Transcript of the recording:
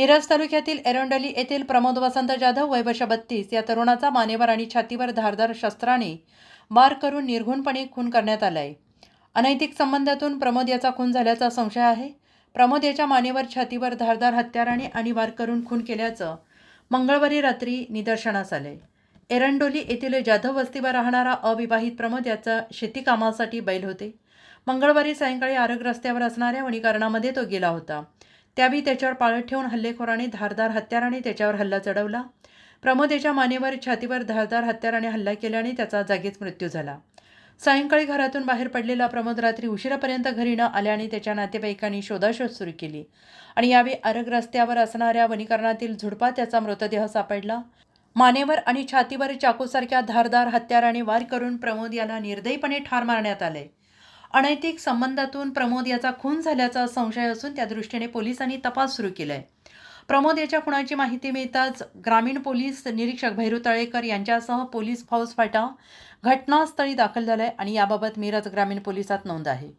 मिरज तालुक्यातील एरंडोली येथील प्रमोद वसंत जाधव वयवर्ष बत्तीस या तरुणाचा मानेवर आणि छातीवर धारदार शस्त्राने वार करून निर्घुणपणे खून करण्यात आलाय. अनैतिक संबंधातून प्रमोद याचा खून झाल्याचा संशय आहे. प्रमोद याच्या मानेवर छातीवर धारदार हत्याराने आणि वार करून खून केल्याचं मंगळवारी रात्री निदर्शनास आले एरंडोली येथील जाधव वस्तीवर राहणारा अविवाहित प्रमोद याचा शेती कामासाठी बैल होते. मंगळवारी सायंकाळी आरग रस्त्यावर असणाऱ्या वनीकरणामध्ये तो गेला होता. त्यावेळी त्याच्यावर पाळत ठेवून हल्लेखोराने धारदार हत्याराने त्याच्यावर हल्ला चढवला. प्रमोद याच्या मानेवर छातीवर धारदार हत्याराने हल्ला केल्याने त्याचा जागीच मृत्यू झाला. सायंकाळी घरातून बाहेर पडलेला प्रमोद रात्री उशिरापर्यंत घरी न आल्याने त्याच्या नातेवाईकांनी शोधाशोध सुरू केली. आणि यावेळी आरग रस्त्यावर असणाऱ्या वनीकरणातील झुडपात त्याचा मृतदेह सापडला. मानेवर आणि छातीवर चाकूसारख्या धारदार हत्याराने वार करून प्रमोद याला निर्दयीपणे ठार मारण्यात आले. अनैतिक संबंधातून प्रमोद याचा खून झाल्याचा संशय असून त्या दृष्टीने पोलिसांनी तपास सुरू केलाय. प्रमोद याच्या खुणाची माहिती मिळताच ग्रामीण पोलीस निरीक्षक भैरू तळेकर यांच्यासह पोलीस फौज फाटा घटनास्थळी दाखल झालाय आणि याबाबत मिरज ग्रामीण पोलिसात नोंद आहे.